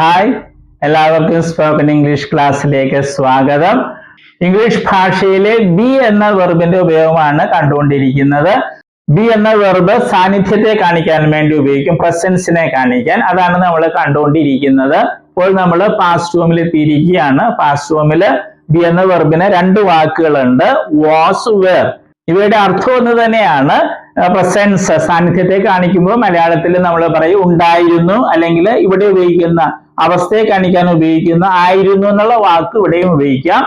Hi എല്ലാവർക്കും spoken English ക്ലാസ്സിലേക്ക് സ്വാഗതം. ഇംഗ്ലീഷ് ഭാഷയിലെ ബി എന്ന വെർബിന്റെ ഉപയോഗമാണ് കണ്ടുകൊണ്ടിരിക്കുന്നത്. ബി എന്ന വെർബ് സാന്നിധ്യത്തെ കാണിക്കാൻ വേണ്ടി ഉപയോഗിക്കും പ്രസൻസിനെ കാണിക്കാൻ. അതാണ് നമ്മൾ കണ്ടുകൊണ്ടിരിക്കുന്നത്. ഇപ്പോൾ നമ്മൾ പാസ്റ്റ് ഫോമിൽ എത്തിയിരിക്കുകയാണ്. പാസ്റ്റ് ഫോമിൽ ബി എന്ന വെർബിന് രണ്ട് വാക്കുകളുണ്ട്. വാസ് വേർ ഇവയുടെ അർത്ഥം ഒന്ന് തന്നെയാണ്. പ്രസൻസ് സാന്നിധ്യത്തെ കാണിക്കുമ്പോൾ മലയാളത്തിൽ നമ്മൾ പറയും ഉണ്ടായിരുന്നു അല്ലെങ്കിൽ ഇവിടെ ഉപയോഗിക്കുന്ന അവസ്ഥയെ കാണിക്കാൻ ഉപയോഗിക്കുന്ന ആയിരുന്നു എന്നുള്ള വാക്ക് ഇവിടെയും ഉപയോഗിക്കാം.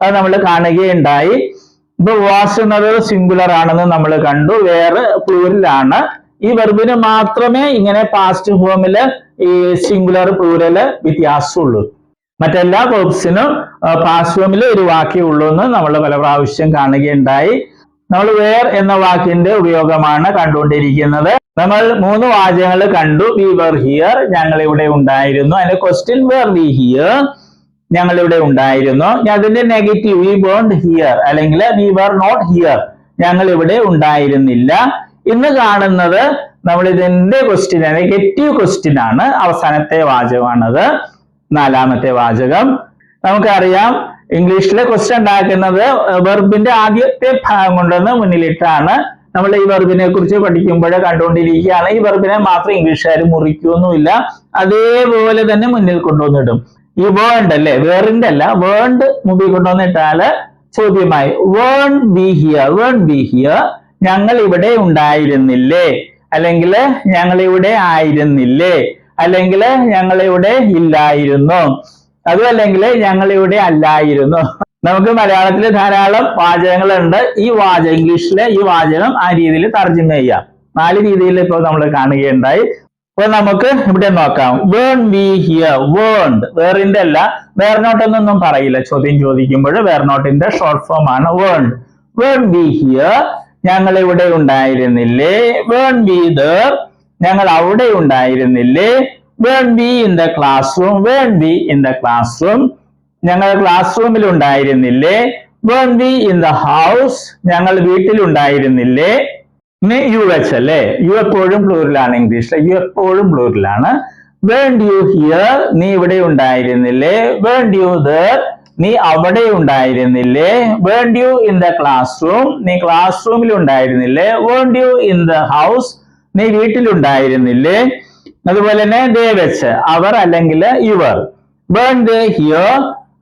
അത് നമ്മൾ കാണുകയുണ്ടായി. ഇപ്പൊ വാസ് എന്നത് സിംഗുലർ ആണെന്ന് നമ്മൾ കണ്ടു. വേറെ പ്ലൂരലാണ് ഈ വെർബിന് മാത്രമേ ഇങ്ങനെ പാസ്റ്റ് ഫോമിൽ ഈ സിംഗുലർ പ്ലൂരൽ വ്യത്യാസമുള്ളൂ. മറ്റെല്ലാ വേർബ്സിനും പാസ്റ്റ് ഫോമിൽ ഒരു വാക്കേ ഉള്ളൂ എന്ന് നമ്മൾ പല പ്രാവശ്യം കാണുകയുണ്ടായി. നമ്മൾ വേർ എന്ന വാക്കിന്റെ ഉപയോഗമാണ് കണ്ടുകൊണ്ടിരിക്കുന്നത്. നമ്മൾ മൂന്ന് വാചകങ്ങൾ കണ്ടു. വി വർ ഹിയർ ഞങ്ങൾ ഇവിടെ ഉണ്ടായിരുന്നു. അതിന്റെ ക്വസ്റ്റ്യൻ വേർ വി ഹിയർ ഞങ്ങൾ ഇവിടെ ഉണ്ടായിരുന്നു അതിന്റെ നെഗറ്റീവ് വി ബോണ്ട് ഹിയർ അല്ലെങ്കിൽ വി വർ നോട്ട് ഹിയർ ഞങ്ങൾ ഇവിടെ ഉണ്ടായിരുന്നില്ല. ഇന്ന് കാണുന്നത് നമ്മൾ ഇതിന്റെ ക്വസ്റ്റ്യൻ നെഗറ്റീവ് ക്വസ്റ്റ്യൻ ആണ്. അവസാനത്തെ വാചകമാണത്. നാലാമത്തെ വാചകം. നമുക്കറിയാം ഇംഗ്ലീഷിലെ ക്വസ്റ്റ്യൻ ഉണ്ടാക്കുന്നത് വെർബിന്റെ ആദ്യത്തെ ഭാഗം കൊണ്ടുവന്ന് മുന്നിലിട്ടാണ്. നമ്മൾ ഈ വെർബിനെ കുറിച്ച് പഠിക്കുമ്പോഴേ കണ്ടുകൊണ്ടിരിക്കുകയാണ്. ഈ വെർബിനെ മാത്രം ഇംഗ്ലീഷുകാർ മുറിക്കൊന്നുമില്ല അതേപോലെ തന്നെ മുന്നിൽ കൊണ്ടുവന്നിടും. ഈ വേണ്ട് അല്ലേ വേറിന്റെ അല്ല വേണ്ട് മുമ്പിൽ കൊണ്ടുവന്നിട്ടാൽ ചോദ്യമായി won't be here won't be here ഞങ്ങൾ ഇവിടെ ഉണ്ടായിരുന്നില്ലേ? അല്ലെങ്കിൽ ഞങ്ങൾ ഇവിടെ ആയിരുന്നില്ലേ? അല്ലെങ്കിൽ ഞങ്ങൾ ഇവിടെ ഇല്ലായിരുന്നു. അതുമല്ലെങ്കിൽ ഞങ്ങൾ ഇവിടെ അല്ലായിരുന്നു. നമുക്ക് മലയാളത്തിൽ ധാരാളം വാചകങ്ങളുണ്ട്. ഈ വാചകം ഇംഗ്ലീഷിലെ ഈ വാചകം ആ രീതിയിൽ തർജമ ചെയ്യാം. നാല് രീതിയിൽ ഇപ്പോൾ നമ്മൾ കാണുകയുണ്ടായി. അപ്പൊ നമുക്ക് ഇവിടെ നോക്കാം. വേൺ വി ഹിയർ വേൺഡ് വേറിന്റെ അല്ല വേർനോട്ടെന്നൊന്നും പറയില്ല. ചോദ്യം ചോദിക്കുമ്പോൾ വേർനോട്ടിന്റെ ഷോർട്ട് ഫോം ആണ് വേൺഡ് വേൺ വി ഹിയർ ഞങ്ങൾ ഇവിടെ ഉണ്ടായിരുന്നില്ലേ? വേൺ വി ദർ ഞങ്ങൾ അവിടെ ഉണ്ടായിരുന്നില്ലേ? Won't be in the class room won't be in the class room ഞങ്ങൾ ക്ലാസ് റൂമിൽ ഉണ്ടായിരുന്നില്ലേ? Won't be in the house ഞങ്ങൾ ഇനി യു എച്ച് അല്ലേ? യു എപ്പോഴും പ്ലൂറിലാണ് ഇംഗ്ലീഷിൽ യു എപ്പോഴും പ്ലൂറിലാണ് വേണ്ട യു ഹിയർ നീ ഇവിടെ ഉണ്ടായിരുന്നില്ലേ? വേണ്ട യു ദർ നീ അവിടെ ഉണ്ടായിരുന്നില്ലേ? Weren't you in the classroom നീ ക്ലാസ് റൂമിൽ ഉണ്ടായിരുന്നില്ലേ? Weren't you in the house നീ വീട്ടിലുണ്ടായിരുന്നില്ലേ? അതുപോലെ തന്നെ ദേ വെച്ച് അവർ അല്ലെങ്കിൽ ഇവർ. വേൺ ദേ ഹിയർ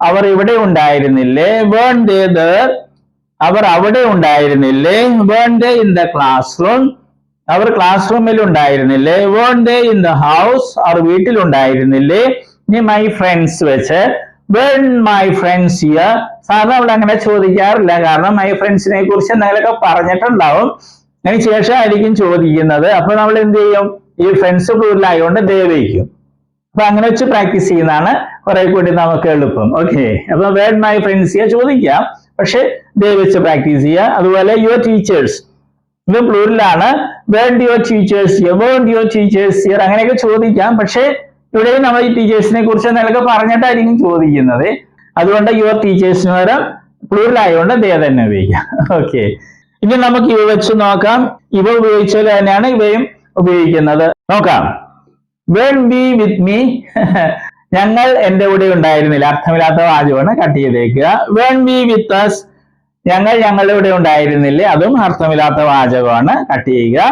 അവർ ഇവിടെ ഉണ്ടായിരുന്നില്ലേ? വേൺ ദേ ദർ അവർ അവിടെ ഉണ്ടായിരുന്നില്ലേ? വേൺ they in the class room അവർ ക്ലാസ് റൂമിൽ ഉണ്ടായിരുന്നില്ലേ? വേൺ ദേ ഇൻ ദ ഹൗസ് അവർ വീട്ടിൽ ഉണ്ടായിരുന്നില്ലേ ഇനി മൈ ഫ്രണ്ട്സ് വെച്ച് വേൺ മൈ ഫ്രണ്ട്സ് ഹിയർ സാധാരണ അവിടെ അങ്ങനെ ചോദിക്കാറില്ല കാരണം മൈ ഫ്രണ്ട്സിനെ കുറിച്ച് എന്തെങ്കിലുമൊക്കെ പറഞ്ഞിട്ടുണ്ടാവും. അതിന് ശേഷമായിരിക്കും ചോദിക്കുന്നത്. അപ്പൊ നമ്മൾ എന്ത് ചെയ്യും? ഈ ഫ്രണ്ട്സ് പ്ലൂരിലായതുകൊണ്ട് ദേ വയ്ക്കും അപ്പൊ അങ്ങനെ വെച്ച് പ്രാക്ടീസ് ചെയ്യുന്നതാണ് കുറെ കൂടി നമുക്ക് എളുപ്പം. ഓക്കെ അപ്പൊ വേർഡ് മൈ ഫ്രണ്ട്സ് ചെയ്യാ ചോദിക്കാം. പക്ഷെ ദേ വെച്ച് പ്രാക്ടീസ് ചെയ്യുക അതുപോലെ യുവർ ടീച്ചേഴ്സ് ഇത് പ്ലൂരിലാണ് weren't your teachers weren't your teachers here അങ്ങനെയൊക്കെ ചോദിക്കാം. പക്ഷെ ഇവിടെയും നമ്മൾ ഈ ടീച്ചേഴ്സിനെ കുറിച്ച് എന്തെങ്കിലുമൊക്കെ പറഞ്ഞിട്ടായിരിക്കും ചോദിക്കുന്നത്. അതുകൊണ്ട് യുവർ ടീച്ചേഴ്സിന് പകരം പ്ലൂരിലായതുകൊണ്ട് ദേ തന്നെ ഉപയോഗിക്കാം. ഓക്കെ ഇനി നമുക്ക് ഇവ വെച്ച് നോക്കാം. ഇവ ഉപയോഗിച്ചത് തന്നെയാണ് ഇവയും ഉപയോഗിക്കുന്നത്. നോക്കാം. വെൺ ബി വിത്ത് മീ ഞങ്ങൾ എന്റെ കൂടെ ഉണ്ടായിരുന്നില്ല. അർത്ഥമില്ലാത്ത വാചകമാണ് കട്ട് ചെയ്തേക്കുക. വെൺ ബി വിത്ത് അസ് ഞങ്ങൾ ഞങ്ങളുടെ കൂടെ ഉണ്ടായിരുന്നില്ല? അതും അർത്ഥമില്ലാത്ത വാചകമാണ് കട്ട് ചെയ്യുക.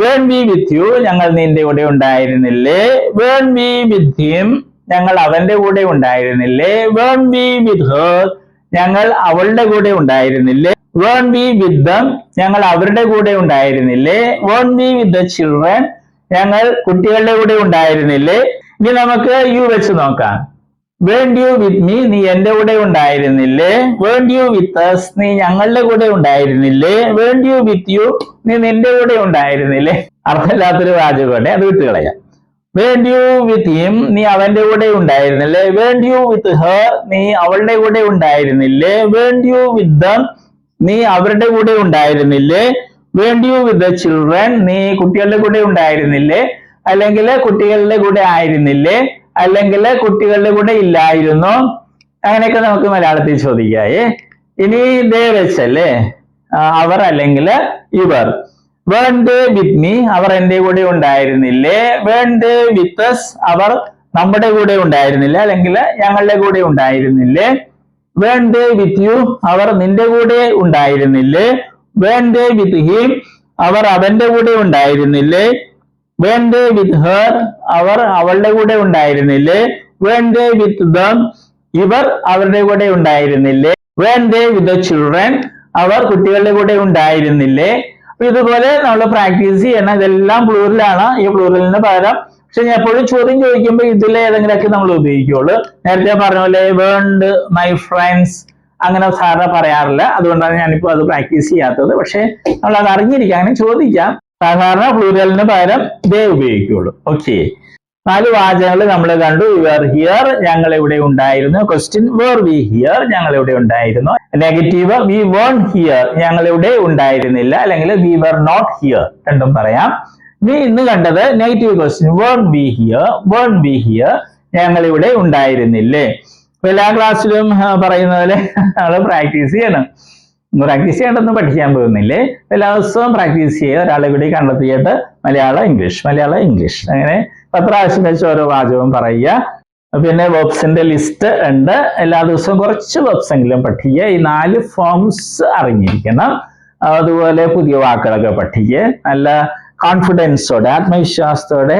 വേൺ ബി വിത്ത് യു ഞങ്ങൾ നിന്റെ കൂടെ ഉണ്ടായിരുന്നില്ലേ? വേൺ ബി വിത്ത് ഹിം ഞങ്ങൾ അവന്റെ കൂടെ ഉണ്ടായിരുന്നില്ലേ? വേൺ ബി വിത്ത് ഹേർ ഞങ്ങൾ അവളുടെ കൂടെ ഉണ്ടായിരുന്നില്ലേ? വേൺ we with them. ഞങ്ങൾ അവരുടെ കൂടെ ഉണ്ടായിരുന്നില്ലേ? വേൺ we with the children. ഞങ്ങൾ കുട്ടികളുടെ കൂടെ ഉണ്ടായിരുന്നില്ലേ? ഇനി നമുക്ക് യു വെച്ച് നോക്കാം. Weren't U with me? നീ എന്റെ കൂടെ ഉണ്ടായിരുന്നില്ലേ? Weren't U with us? നീ ഞങ്ങളുടെ കൂടെ ഉണ്ടായിരുന്നില്ലേ? Weren't U with you? നീ നിന്റെ കൂടെ ഉണ്ടായിരുന്നില്ലേ? അർത്ഥമില്ലാത്തൊരു വാചകമുണ്ട്. അത് വിട്ട് കളയാം. വേണ്ട യു വിത്ത് ഹിം നീ അവന്റെ കൂടെ ഉണ്ടായിരുന്നില്ലേ? വേണ്ട യു വിത്ത് ഹർ നീ അവളുടെ കൂടെ ഉണ്ടായിരുന്നില്ലേ? വേണ്ട യു വിത്ത് ദം നീ അവരുടെ കൂടെ ഉണ്ടായിരുന്നില്ലേ? Weren't you with the children നീ കുട്ടികളുടെ കൂടെ ഉണ്ടായിരുന്നില്ലേ? അല്ലെങ്കിൽ കുട്ടികളുടെ കൂടെ ആയിരുന്നില്ലേ? അല്ലെങ്കിൽ കുട്ടികളുടെ കൂടെ ഇല്ലായിരുന്നു? അങ്ങനെയൊക്കെ നമുക്ക് മലയാളത്തിൽ ചോദിക്കായേ ഇനി ദേ വെച്ചല്ലേ അവർ അല്ലെങ്കിൽ ഇവർ. വേണ്ട വിത്ത് മീ അവർ എന്റെ കൂടെ ഉണ്ടായിരുന്നില്ലേ? വേണ്ട വിത്ത് അവർ നമ്മുടെ കൂടെ ഉണ്ടായിരുന്നില്ല? അല്ലെങ്കിൽ ഞങ്ങളുടെ കൂടെ ഉണ്ടായിരുന്നില്ലേ? വേൺ ദേ വിത്ത് യു അവർ നിന്റെ കൂടെ ഉണ്ടായിരുന്നില്ലേ. വേൺ ദേ വിത്ത് ഹിം അവർ അവന്റെ കൂടെ ഉണ്ടായിരുന്നില്ലേ. വേൺ ദേ വിത്ത് ഹർ അവർ അവളുടെ കൂടെ ഉണ്ടായിരുന്നില്ലേ. വേൺ ദേ വിത്ത് ദം ഇവർ അവരുടെ കൂടെ ഉണ്ടായിരുന്നില്ലേ. വേൺ ദേ വിത്ത് ചിൽഡ്രൻ അവർ കുട്ടികളുടെ കൂടെ ഉണ്ടായിരുന്നില്ലേ. ഇതുപോലെ നമ്മൾ പ്രാക്ടീസ് ചെയ്യണം. ഇതെല്ലാം പ്ലൂറിലാണ് ഈ പ്ലൂറലിന് പകരം പക്ഷെ ഞാൻ എപ്പോഴും ചോദ്യം ചോദിക്കുമ്പോൾ ഇതിൽ ഏതെങ്കിലുമൊക്കെ നമ്മൾ ഉപയോഗിക്കുള്ളൂ. നേരത്തെ പറഞ്ഞ പോലെ വേണ്ട് മൈ ഫ്രണ്ട്സ് അങ്ങനെ സാധാരണ പറയാറില്ല. അതുകൊണ്ടാണ് ഞാനിപ്പോൾ അത് പ്രാക്ടീസ് ചെയ്യാത്തത്. പക്ഷെ നമ്മൾ അത് അറിഞ്ഞിരിക്കാം അങ്ങനെ ചോദിക്കാം. സാധാരണ പ്ലൂറലിന് പകരം ഇതേ ഉപയോഗിക്കുള്ളൂ. ഓക്കെ. നാല് വാചകങ്ങൾ നമ്മൾ കണ്ടു. യുവർ ഹിയർ ഞങ്ങൾ ഇവിടെ ഉണ്ടായിരുന്നു. ക്വസ്റ്റ്യൻ വേർ വി ഹിയർ ഞങ്ങൾ ഇവിടെ ഉണ്ടായിരുന്നു. നെഗറ്റീവ് വി വോൺ ഹിയർ ഞങ്ങൾ ഇവിടെ ഉണ്ടായിരുന്നില്ല. അല്ലെങ്കിൽ വി വർ നോട്ട് ഹിയർ രണ്ടും പറയാം. ഇനി ഇന്ന് കണ്ടത് negative question won't be here won't be here ഞങ്ങൾ ഇവിടെ ഉണ്ടായിരുന്നില്ലേ? അപ്പൊ എല്ലാ ക്ലാസ്സിലും പറയുന്നത് നമ്മൾ പ്രാക്ടീസ് ചെയ്യണം. പ്രാക്ടീസ് ചെയ്യേണ്ടതൊന്നും പഠിക്കാൻ പോകുന്നില്ലേ? എല്ലാ ദിവസവും പ്രാക്ടീസ് ചെയ്യുക ഒരാളെ കൂടി കണ്ടെത്തിയിട്ട് മലയാളം ഇംഗ്ലീഷ് മലയാളം ഇംഗ്ലീഷ് അങ്ങനെ പത്ത് പ്രാവശ്യം വെച്ച് ഓരോ വാചകവും പറയുക. പിന്നെ വെബ്സിന്റെ ലിസ്റ്റ് ഉണ്ട്. എല്ലാ ദിവസവും കുറച്ച് വേബ്സെങ്കിലും പഠിക്കുക. ഈ നാല് ഫോംസ് അറിഞ്ഞിരിക്കണം. അതുപോലെ പുതിയ വാക്കുകളൊക്കെ പഠിക്കുക. നല്ല കോൺഫിഡൻസോടെ ആത്മവിശ്വാസത്തോടെ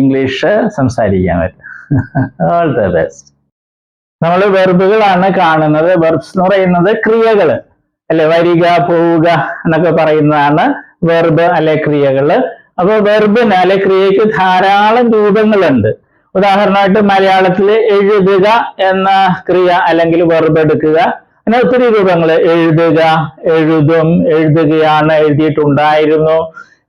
ഇംഗ്ലീഷ് സംസാരിക്കാൻ പറ്റും. ഓൾ ദ ബെസ്റ്റ് നമ്മൾ വെർബുകളാണ് കാണുന്നത്. വെർബ്സ് എന്ന് പറയുന്നത് ക്രിയകൾ അല്ലെ? വരിക പോവുക എന്നൊക്കെ പറയുന്നതാണ് വെർബ് അല്ലെ ക്രിയകൾ. അപ്പൊ വെർബിന് അല്ലെ ക്രിയക്ക് ധാരാളം രൂപങ്ങളുണ്ട്. ഉദാഹരണമായിട്ട് മലയാളത്തിൽ എഴുതുക എന്ന ക്രിയ അല്ലെങ്കിൽ വെർബ് എടുക്കുക. അങ്ങനെ ഒത്തിരി രൂപങ്ങൾ എഴുതുക എഴുതും എഴുതുകയാണ് എഴുതിയിട്ടുണ്ടായിരുന്നു.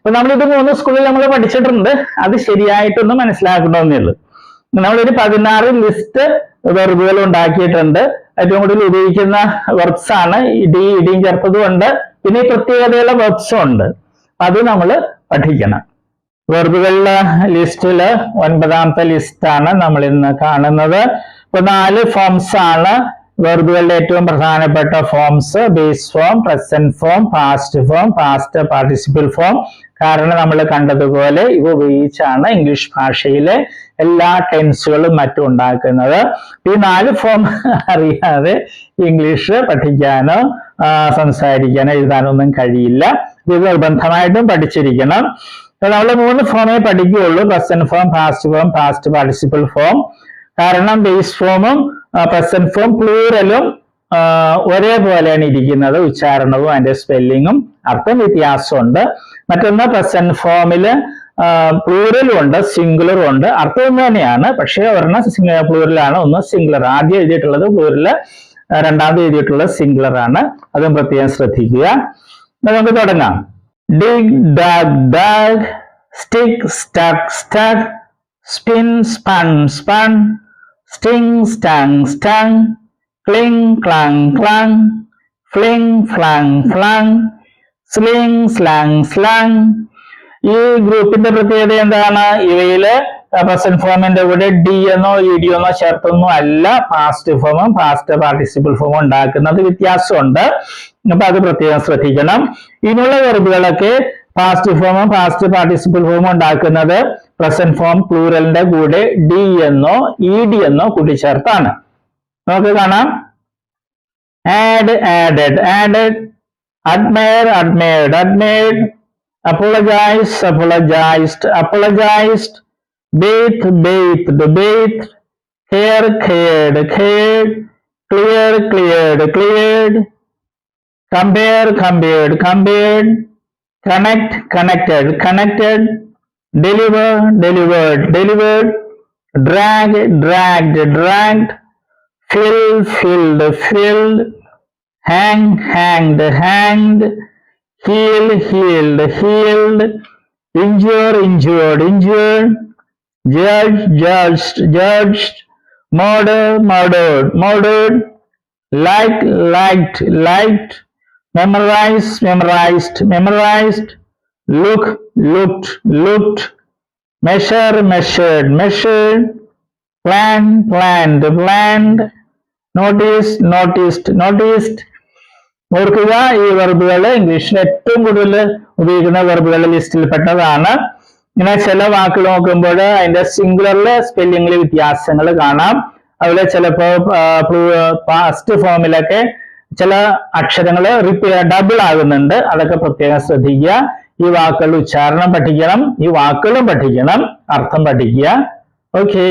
അപ്പൊ നമ്മൾ ഇത് മൂന്ന് സ്കൂളിൽ നമ്മൾ പഠിച്ചിട്ടുണ്ട്. അത് ശരിയായിട്ടൊന്നും മനസ്സിലാക്കണമെന്നേ ഉള്ളൂ നമ്മളൊരു പതിനാറ് ലിസ്റ്റ് വെർബുകൾ ഉണ്ടാക്കിയിട്ടുണ്ട്. ഏറ്റവും കൂടുതൽ ഉപയോഗിക്കുന്ന വെർബ്സ് ആണ് ഇടി ഇടിയും ചേർത്തതും ഉണ്ട്. പിന്നെ ഈ പ്രത്യേകതയുള്ള വെർബ്സും ഉണ്ട്. അത് നമ്മൾ പഠിക്കണം. വെർബുകളുടെ ലിസ്റ്റിൽ ഒൻപതാമത്തെ ലിസ്റ്റാണ് നമ്മൾ ഇന്ന് കാണുന്നത്. ഇപ്പൊ നാല് ഫോംസ് ആണ്. വെർബുകളുടെ ഏറ്റവും പ്രധാനപ്പെട്ട forms base form present form past form past participle form കാരണം നമ്മൾ കണ്ടതുപോലെ ഇവ ഉപയോഗിച്ചാണ് ഇംഗ്ലീഷ് ഭാഷയിലെ എല്ലാ ടെൻസുകളും മറ്റും ഉണ്ടാക്കുന്നത്. ഈ നാല് ഫോം അറിയാതെ ഇംഗ്ലീഷ് പഠിക്കാനോ സംസാരിക്കാനോ എഴുതാനോ ഒന്നും കഴിയില്ല. ഇത് നിർബന്ധമായിട്ടും പഠിച്ചിരിക്കണം. നമ്മൾ മൂന്ന് ഫോമേ പഠിക്കുകയുള്ളൂ. Present form past form past participle form കാരണം ബേസ് ഫോമും പ്രസന്റ് ഫോം പ്ലൂറലും ഒരേപോലെയാണ് ഇരിക്കുന്നത്. ഉച്ചാരണവും അതിന്റെ സ്പെല്ലിങ്ങും അർത്ഥം വ്യത്യാസമുണ്ട്. മറ്റൊന്ന് പ്രസന്റ് ഫോമിൽ പ്ലൂറലും ഉണ്ട് സിംഗുലറും ഉണ്ട്. അർത്ഥം ഒന്ന് തന്നെയാണ്. പക്ഷേ ഒരെണ്ണം പ്ലൂറലാണ് ഒന്ന് സിംഗുലർ ആദ്യം എഴുതിയിട്ടുള്ളത് പ്ലൂറൽ രണ്ടാമത് എഴുതിയിട്ടുള്ളത് സിംഗുലർ ആണ്. അതും പ്രത്യേകം ശ്രദ്ധിക്കുക. നമുക്ക് തുടങ്ങാം. Dig dug dug stick stuck stuck spin spun spun sting stung stung cling clung clung fling flung flung sling slung slung ഈ ഗ്രൂപ്പിന്റെ പ്രത്യേകത എന്താണ്? ഇവയിൽ പ്രസന്റ് ഫോമിന്റെ കൂടെ ഡി എന്നോ ഇ ഡി എന്നോ ചേർത്തൊന്നും അല്ല. പാസ്റ്റ് ഫോമും പാസ്റ്റ് പാർട്ടിസിപ്പിൾ ഫോമും ഉണ്ടാക്കുന്നത് വ്യത്യാസമുണ്ട്. അപ്പൊ അത് പ്രത്യേകം ശ്രദ്ധിക്കണം. ഇനിയുള്ള വെറുപ്പുകളൊക്കെ പാസ്റ്റ് ഫോമും പാസ്റ്റ് പാർട്ടിസിപ്പിൾ ഫോമും ഉണ്ടാക്കുന്നത് പ്രസന്റ് ഫോം പ്ലൂറലിന്റെ കൂടെ ഡി എന്നോ ഇ ഡി എന്നോ കൂട്ടിച്ചേർത്താണ്. നമുക്ക് കാണാം. Add added added admire admired admired apologize apologized apologized. Bathe bathed bathed. Care cared cared clear cleared cleared. Compare compared compared. Connect connected connected. Deliver delivered delivered. Drag dragged dragged. Fill filled filled hang hanged hanged heal healed healed injure injured injured judge judged judged murder murdered murdered like liked liked memorize memorized memorized look looked looked measure measured measured plan planned planned noticed noticed noticed ഓർക്കുക ഈ വെർബുകൾ ഇംഗ്ലീഷിൽ ഏറ്റവും കൂടുതൽ ഉപയോഗിക്കുന്ന വെർബുകളുടെ ലിസ്റ്റിൽ പെട്ടതാണ് ഇങ്ങനെ ചില വാക്കുകൾ നോക്കുമ്പോൾ അതിന്റെ സിംഗുലറിലെ സ്പെല്ലിംഗിൽ വ്യത്യാസങ്ങൾ കാണാം. അതുപോലെ ചിലപ്പോ പാസ്റ്റ് ഫോമിലൊക്കെ ചില അക്ഷരങ്ങൾ റിപ്പീ ഡബിൾ ആകുന്നുണ്ട്. അതൊക്കെ പ്രത്യേകം ശ്രദ്ധിക്കുക. ഈ വാക്കുകളുടെ ഉച്ചാരണം പഠിക്കണം. ഈ വാക്കുകളും പഠിക്കണം. അർത്ഥം പഠിക്കുക. ഓക്കേ